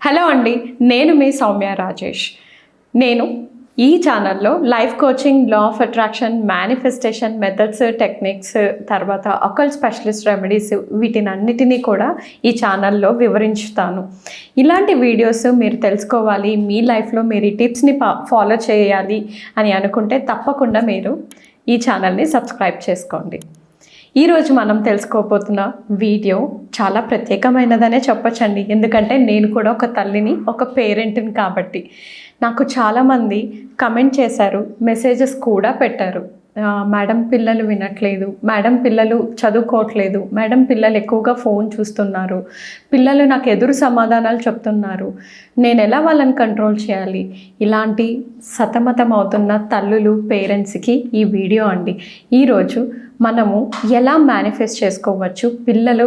Hello అండి నేను మీ సౌమ్య రాజేష్. నేను ఈ ఛానల్లో life coaching law of attraction manifestation methods techniques తర్వాత అకల్ స్పెషలిస్ట్ రెమెడీస్ వీటిని అన్నిటినీ కూడా ఈ ఛానల్లో వివరించుతాను. ఇలాంటి వీడియోస్ మీరు తెలుసుకోవాలి మీ లైఫ్లో మీరు ఈ టిప్స్ని ఫాలో చేయాలి అని అనుకుంటే తప్పకుండా మీరు ఈ ఛానల్ని సబ్స్క్రైబ్ చేసుకోండి. ఈరోజు మనం తెలుసుకోబోతున్న వీడియో చాలా ప్రత్యేకమైనదనే చెప్పొచ్చండి. ఎందుకంటే నేను కూడా ఒక తల్లిని ఒక పేరెంట్ని కాబట్టి. నాకు చాలామంది కమెంట్ చేశారు మెసేజెస్ కూడా పెట్టారు. మేడం పిల్లలు వినట్లేదు మేడం పిల్లలు చదువుకోవట్లేదు మేడం పిల్లలు ఎక్కువగా ఫోన్ చూస్తున్నారు పిల్లలు నాకు ఎదురు సమాధానాలు చెప్తున్నారు నేను ఎలా వాళ్ళని కంట్రోల్ చేయాలి? ఇలాంటి సతమతం అవుతున్న తల్లులు పేరెంట్స్కి ఈ వీడియో అండి. ఈరోజు మనము ఎలా మేనిఫెస్ట్ చేసుకోవచ్చు పిల్లలు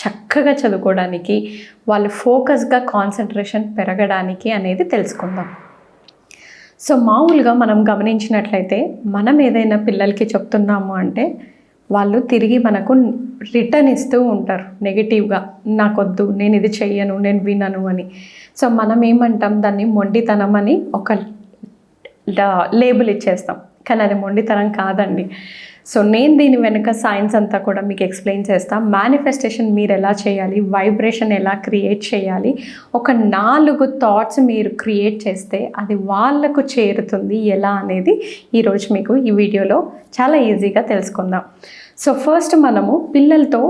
చక్కగా చదువుకోవడానికి వాళ్ళు ఫోకస్గా కాన్సన్ట్రేషన్ పెరగడానికి అనేది తెలుసుకుందాం. సో మామూలుగా మనం గమనించినట్లయితే మనం ఏదైనా పిల్లలకి చెప్తున్నాము అంటే వాళ్ళు తిరిగి మనకు రిటర్న్ ఇస్తూ ఉంటారు నెగిటివ్గా నాకొద్దు నేను ఇది చెయ్యను నేను వినను అని. సో మనం ఏమంటాం? దాన్ని మొండితనం అని ఒక లేబుల్ ఇచ్చేస్తాం. కానీ అది మొండితనం కాదండి. సో నేను దీని వెనుక సైన్స్ అంతా కూడా మీకు ఎక్స్ప్లెయిన్ చేస్తాను మేనిఫెస్టేషన్ మీరు ఎలా చేయాలి? వైబ్రేషన్ ఎలా క్రియేట్ చేయాలి? ఒక నాలుగు థాట్స్ మీరు క్రియేట్ చేస్తే అది వాళ్ళకు చేరుతుంది. ఎలా అనేది ఈరోజు మీకు ఈ వీడియోలో చాలా ఈజీగా తెలుసుకుందాం. సో ఫస్ట్ మనము పిల్లలతో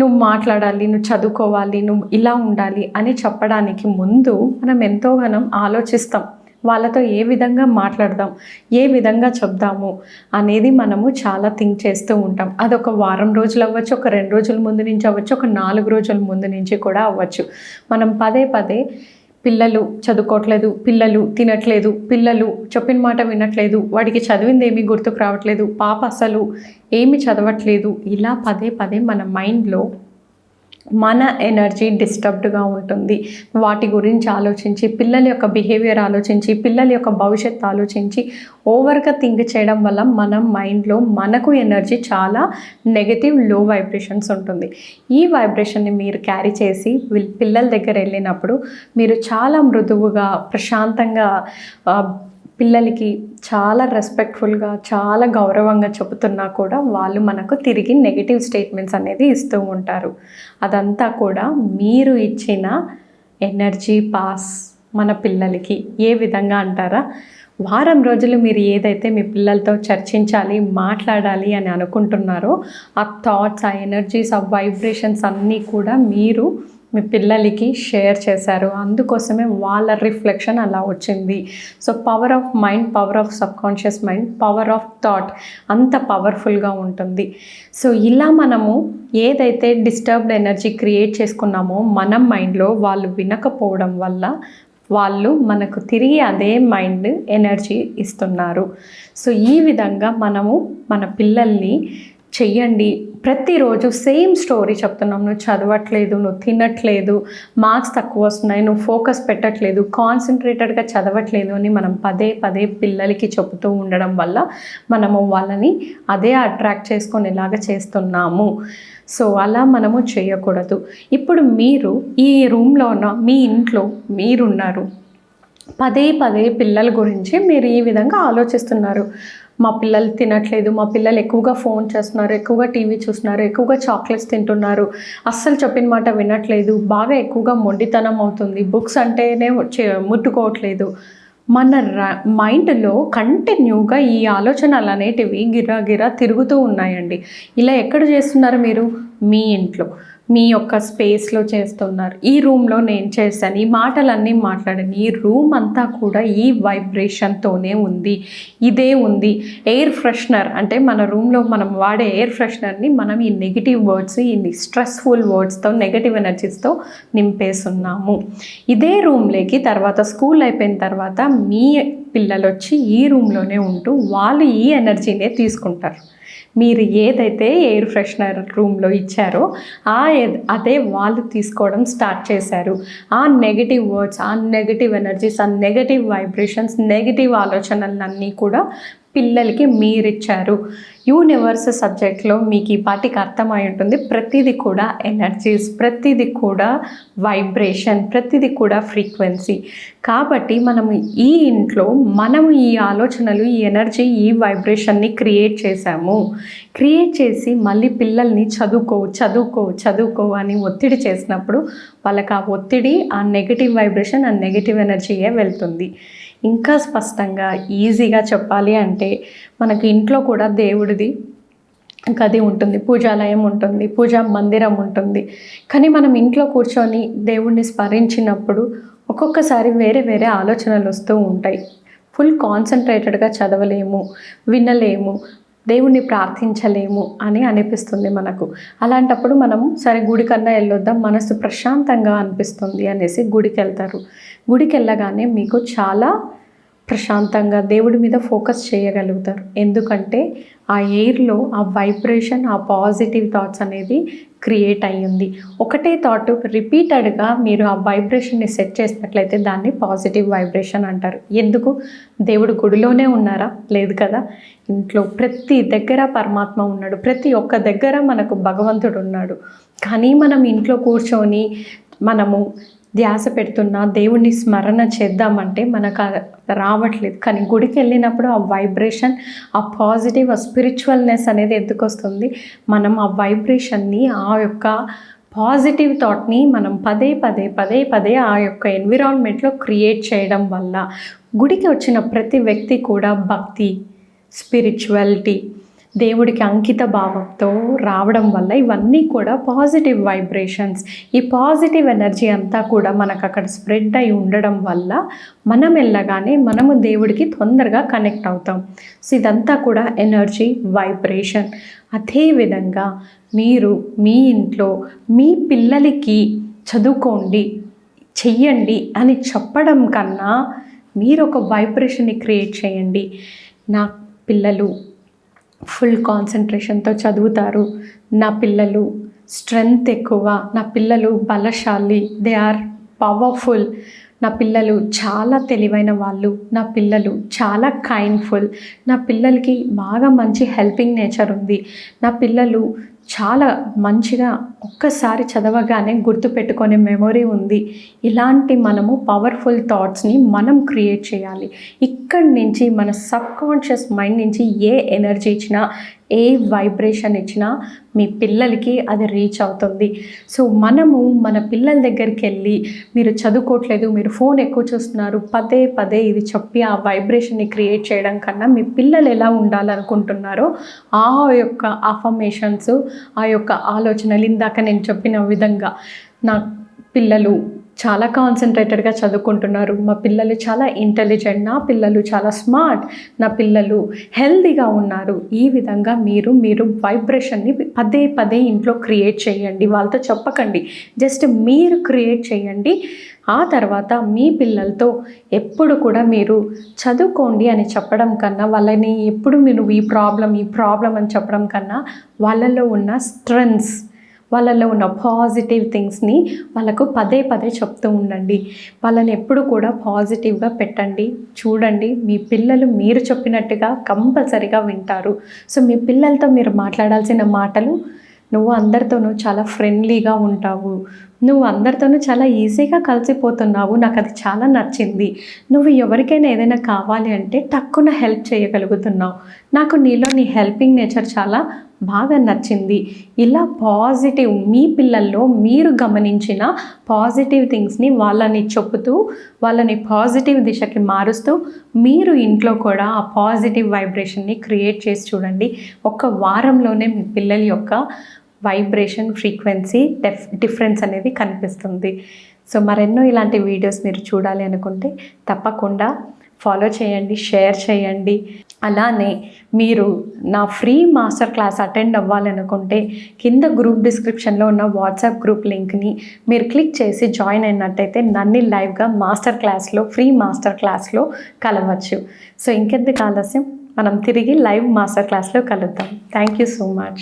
నువ్వు మాట్లాడాలి నువ్వు చదువుకోవాలి నువ్వు ఇలా ఉండాలి అని చెప్పడానికి ముందు మనం ఎంతోగానం ఆలోచిస్తాం. వాళ్ళతో ఏ విధంగా మాట్లాడదాం ఏ విధంగా చెప్దాము అనేది మనము చాలా థింక్ చేస్తూ ఉంటాం. అదొక వారం రోజులు అవ్వచ్చు ఒక రెండు రోజుల ముందు నుంచి అవ్వచ్చు ఒక నాలుగు రోజుల ముందు నుంచి కూడా అవ్వచ్చు. మనం పదే పదే పిల్లలు చదువుకోవట్లేదు పిల్లలు తినట్లేదు పిల్లలు చెప్పిన మాట వినట్లేదు వాడికి చదివింది ఏమీ గుర్తుకు రావట్లేదు పాప అసలు ఏమి చదవట్లేదు ఇలా పదే పదే మన మైండ్లో మన ఎనర్జీ డిస్టర్బ్డ్గా ఉంటుంది. వాటి గురించి ఆలోచించి పిల్లల యొక్క బిహేవియర్ ఆలోచించి పిల్లల యొక్క భవిష్యత్తు ఆలోచించి ఓవర్గా థింక్ చేయడం వల్ల మన మైండ్లో మనకు ఎనర్జీ చాలా నెగటివ్లో వైబ్రేషన్స్ ఉంటుంది. ఈ వైబ్రేషన్ని మీరు క్యారీ చేసి పిల్లల దగ్గర వెళ్ళినప్పుడు మీరు చాలా మృదువుగా ప్రశాంతంగా పిల్లలకి చాలా రెస్పెక్ట్ఫుల్గా చాలా గౌరవంగా చెబుతున్నా కూడా వాళ్ళు మనకు తిరిగి నెగిటివ్ స్టేట్మెంట్స్ అనేది ఇస్తూ ఉంటారు. అదంతా కూడా మీరు ఇచ్చిన ఎనర్జీ పాస్ మన పిల్లలకి ఏ విధంగా అంటారా? వారం రోజులు మీరు ఏదైతే మీ పిల్లలతో చర్చించాలి మాట్లాడాలి అని అనుకుంటున్నారో ఆ థాట్స్ ఆ ఎనర్జీస్ ఆ వైబ్రేషన్స్ అన్నీ కూడా మీరు మీ పిల్లలకి షేర్ చేశారు. అందుకోసమే వాళ్ళ రిఫ్లెక్షన్ అలా వచ్చింది. So power of mind power of subconscious mind power of thought అంత పవర్ఫుల్గా ఉంటుంది. సో ఇలా మనము ఏదైతే డిస్టర్బ్డ్ ఎనర్జీ క్రియేట్ చేసుకున్నామో మన మైండ్లో వాళ్ళు వినకపోవడం వల్ల వాళ్ళు మనకు తిరిగి అదే మైండ్ ఎనర్జీ ఇస్తున్నారు. సో ఈ విధంగా మనము మన పిల్లల్ని చెయ్యండి. ప్రతిరోజు సేమ్ స్టోరీ చెప్తున్నాం. నువ్వు చదవట్లేదు నువ్వు తినట్లేదు మార్క్స్ తక్కువ వస్తున్నాయి నువ్వు ఫోకస్ పెట్టట్లేదు కాన్సన్ట్రేటెడ్గా చదవట్లేదు అని మనం పదే పదే పిల్లలకి చెబుతూ ఉండడం వల్ల మనము వాళ్ళని అదే అట్రాక్ట్ చేసుకునేలాగా చేస్తున్నాము. సో అలా మనము చేయకూడదు. ఇప్పుడు మీరు ఈ రూమ్లో ఉన్న మీ ఇంట్లో మీరున్నారు. పదే పదే పిల్లల గురించి మీరు ఈ విధంగా ఆలోచిస్తున్నారు. మా పిల్లలు తినట్లేదు మా పిల్లలు ఎక్కువగా ఫోన్ చేస్తున్నారు ఎక్కువగా టీవీ చూస్తున్నారు ఎక్కువగా చాక్లెట్స్ తింటున్నారు. అస్సలు చెప్పిన మాట వినట్లేదు. బాగా ఎక్కువగా మొండితనం అవుతుంది. బుక్స్ అంటేనే ముట్టుకోవట్లేదు. మన మైండ్లో కంటిన్యూగా ఈ ఆలోచనలు అనేటివి గిరా గిరా తిరుగుతూ ఉన్నాయండి. ఇలా ఎక్కడ చేస్తున్నారు మీరు? మీ ఇంట్లో. మీ యొక్క స్పేస్లో చేస్తున్నారు. ఈ రూమ్లో నేను చేశాను. ఈ మాటలన్నీ మాట్లాడాను ఈ రూమ్ అంతా కూడా ఈ వైబ్రేషన్తోనే ఉంది. ఇదే ఉంది. ఎయిర్ ఫ్రెషనర్ అంటే మన రూమ్లో మనం వాడే ఎయిర్ ఫ్రెషనర్ని మనం ఈ నెగిటివ్ వర్డ్స్ ఈ స్ట్రెస్ఫుల్ వర్డ్స్తో నెగిటివ్ ఎనర్జీస్తో నింపేస్తున్నాము. ఇదే రూమ్లోకి తర్వాత స్కూల్ అయిపోయిన తర్వాత మీ పిల్లలు వచ్చి ఈ రూమ్లోనే ఉంటూ వాళ్ళు ఈ ఎనర్జీనే తీసుకుంటారు. మీరు ఏదైతే ఎయిర్ ఫ్రెషనర్ రూమ్లో ఇచ్చారో ఆ అదే వాళ్ళు తీసుకోవడం స్టార్ట్ చేశారు. ఆ నెగిటివ్ వర్డ్స్ ఆ నెగిటివ్ ఎనర్జీస్ ఆ నెగిటివ్ వైబ్రేషన్స్ నెగిటివ్ ఆలోచనలన్నీ కూడా పిల్లలకి మీరిచ్చారు. యూనివర్స్ సబ్జెక్ట్లో మీకు ఈ పాటికి అర్థమై ఉంటుంది. ప్రతిదీ కూడా ఎనర్జీస్ ప్రతిదీ కూడా వైబ్రేషన్ ప్రతిదీ కూడా ఫ్రీక్వెన్సీ. కాబట్టి మనం ఈ ఇంట్లో మనం ఈ ఆలోచనలు ఈ ఎనర్జీ ఈ వైబ్రేషన్ని క్రియేట్ చేశాము. క్రియేట్ చేసి మళ్ళీ పిల్లల్ని చదువుకో చదువుకో చదువుకో అని ఒత్తిడి చేసినప్పుడు వాళ్ళకి ఆ ఒత్తిడి ఆ నెగిటివ్ వైబ్రేషన్ ఆ నెగిటివ్ ఎనర్జీయే వెళ్తుంది. ఇంకా స్పష్టంగా ఈజీగా చెప్పాలి అంటే మనకు ఇంట్లో కూడా దేవుడిది గది ఉంటుంది పూజాలయం ఉంటుంది పూజా మందిరం ఉంటుంది. కానీ మనం ఇంట్లో కూర్చొని దేవుణ్ణి స్మరించినప్పుడు ఒక్కొక్కసారి వేరే వేరే ఆలోచనలు వస్తూ ఉంటాయి. ఫుల్ కాన్సన్ట్రేటెడ్గా చదవలేము వినలేము దేవుణ్ణి ప్రార్థించలేము అని అనిపిస్తుంది మనకు. అలాంటప్పుడు మనం సరే గుడికన్నా వెళ్ళొద్దాం మనసు ప్రశాంతంగా అనిపిస్తుంది అనేసి గుడికి వెళ్తారు గుడికి వెళ్ళగానే మీకు చాలా ప్రశాంతంగా దేవుడి మీద ఫోకస్ చేయగలుగుతారు. ఎందుకంటే ఆ ఎయిర్లో ఆ వైబ్రేషన్ ఆ పాజిటివ్ థాట్స్ అనేది క్రియేట్ అయ్యింది. ఒకటే థాట్ రిపీటెడ్గా మీరు ఆ వైబ్రేషన్ని సెట్ చేసినట్లయితే దాన్ని పాజిటివ్ వైబ్రేషన్ అంటారు. ఎందుకు? దేవుడు గుడిలోనే ఉన్నారా? లేదు కదా? ఇంట్లో ప్రతి దగ్గర పరమాత్మ ఉన్నాడు. ప్రతి ఒక్క దగ్గర మనకు భగవంతుడు ఉన్నాడు. కానీ మనం ఇంట్లో కూర్చొని మనము ధ్యాస పెడుతున్నా దేవుణ్ణి స్మరణ చేద్దామంటే మనకు రావట్లేదు. కానీ గుడికి వెళ్ళినప్పుడు ఆ వైబ్రేషన్ ఆ పాజిటివ్ ఆ స్పిరిచువల్నెస్ అనేది ఎందుకు వస్తుంది మనం ఆ వైబ్రేషన్ని ఆ యొక్క పాజిటివ్ థాట్ని మనం పదే పదే పదే పదే ఆ యొక్క ఎన్విరాన్మెంట్లో క్రియేట్ చేయడం వల్ల గుడికి వచ్చిన ప్రతి వ్యక్తి కూడా భక్తి స్పిరిచువాలిటీ దేవుడికి అంకిత భావంతో రావడం వల్ల ఇవన్నీ కూడా పాజిటివ్ వైబ్రేషన్స్. ఈ పాజిటివ్ ఎనర్జీ అంతా కూడా మనకు అక్కడ స్ప్రెడ్ అయి ఉండడం వల్ల మనం వెళ్ళగానే మనము దేవుడికి తొందరగా కనెక్ట్ అవుతాం. సో ఇదంతా కూడా ఎనర్జీ వైబ్రేషన్. అదేవిధంగా మీరు మీ ఇంట్లో మీ పిల్లలకి చదువుకోండి చెయ్యండి అని చెప్పడం కన్నా మీరు ఒక వైబ్రేషన్ని క్రియేట్ చేయండి. నా పిల్లలు ఫుల్ కాన్సన్ట్రేషన్తో చదువుతారు. నా పిల్లలు స్ట్రెంగ్త్ ఎక్కువ. నా పిల్లలు బలశాలి. They are powerful. నా పిల్లలు చాలా తెలివైన వాళ్ళు. నా పిల్లలు చాలా కైండ్ఫుల్. నా పిల్లలకి బాగా మంచి హెల్పింగ్ నేచర్ ఉంది. నా పిల్లలు చాలా మంచిగా ఒక్కసారి చదవగానే గుర్తుపెట్టుకునే మెమొరీ ఉంది. ఇలాంటి మనము పవర్ఫుల్ థాట్స్ని మనం క్రియేట్ చేయాలి. ఇక్కడి నుంచి మన సబ్ కాన్షియస్ మైండ్ నుంచి ఏ ఎనర్జీ ఇచ్చినా ఏ వైబ్రేషన్ ఇచ్చినా మీ పిల్లలకి అది రీచ్ అవుతుంది. సో మనము మన పిల్లల దగ్గరికి వెళ్ళి మీరు చదువుకోవట్లేదు మీరు ఫోన్ ఎక్కువ చూస్తున్నారు పదే పదే ఇది చెప్పి ఆ వైబ్రేషన్ని క్రియేట్ చేయడం కన్నా మీ పిల్లలు ఎలా ఉండాలనుకుంటున్నారో ఆ యొక్క అఫర్మేషన్స్ ఆ యొక్క ఆలోచనలు ఇందాక నేను చెప్పిన విధంగా నా పిల్లలు చాలా కాన్సన్ట్రేటెడ్గా చదువుకుంటున్నారు. మా పిల్లలు చాలా ఇంటెలిజెంట్ నా పిల్లలు చాలా స్మార్ట్ నా పిల్లలు హెల్దీగా ఉన్నారు. ఈ విధంగా మీరు మీరు వైబ్రేషన్ని పదే పదే ఇంట్లో క్రియేట్ చేయండి. వాళ్ళతో చెప్పకండి. జస్ట్ మీరు క్రియేట్ చేయండి. ఆ తర్వాత మీ పిల్లలతో ఎప్పుడు కూడా మీరు చదువుకోండి అని చెప్పడం కన్నా వాళ్ళని ఎప్పుడు మీరు ఈ ప్రాబ్లం ఈ ప్రాబ్లం అని చెప్పడం కన్నా వాళ్ళలో ఉన్న స్ట్రెంగ్స్ వాళ్ళలో ఉన్న పాజిటివ్ థింగ్స్ని వాళ్ళకు పదే పదే చెప్తూ ఉండండి. వాళ్ళని ఎప్పుడు కూడా పాజిటివ్గా పెట్టండి. చూడండి మీ పిల్లలు మీరు చెప్పినట్టుగా కంపల్సరీగా వింటారు. సో మీ పిల్లలతో మీరు మాట్లాడాల్సిన మాటలు నువ్వు అందరితోనూ చాలా ఫ్రెండ్లీగా ఉంటావు. నువ్వు అందరితోనూ చాలా ఈజీగా కలిసిపోతున్నావు. నాకు అది చాలా నచ్చింది. నువ్వు ఎవరికైనా ఏదైనా కావాలి అంటే టక్కున హెల్ప్ చేయగలుగుతున్నావు. నాకు నీలో నీ హెల్పింగ్ నేచర్ చాలా బాగా నచ్చింది. ఇలా పాజిటివ్ మీ పిల్లల్లో మీరు గమనించిన పాజిటివ్ థింగ్స్ని వాళ్ళని చెప్పుతూ వాళ్ళని పాజిటివ్ దిశకి మారుస్తూ మీరు ఇంట్లో కూడా ఆ పాజిటివ్ వైబ్రేషన్ని క్రియేట్ చేసి చూడండి. ఒక వారంలోనే మీ పిల్లల యొక్క వైబ్రేషన్ ఫ్రీక్వెన్సీ డెఫ్ డిఫరెన్స్ అనేది కనిపిస్తుంది. సో మరెన్నో ఇలాంటి వీడియోస్ మీరు చూడాలి అనుకుంటే తప్పకుండా ఫాలో చేయండి షేర్ చేయండి. అలానే మీరు నా ఫ్రీ మాస్టర్ క్లాస్ అటెండ్ అవ్వాలనుకుంటే కింద గ్రూప్ డిస్క్రిప్షన్లో ఉన్న వాట్సాప్ గ్రూప్ లింక్ని మీరు క్లిక్ చేసి జాయిన్ అయినట్టయితే నన్ను లైవ్గా మాస్టర్ క్లాస్లో ఫ్రీ మాస్టర్ క్లాస్లో కలవచ్చు. సో ఇంకెందుకు ఆలస్యం? మనం తిరిగి లైవ్ మాస్టర్ క్లాస్లో కలుద్దాం. Thank you so much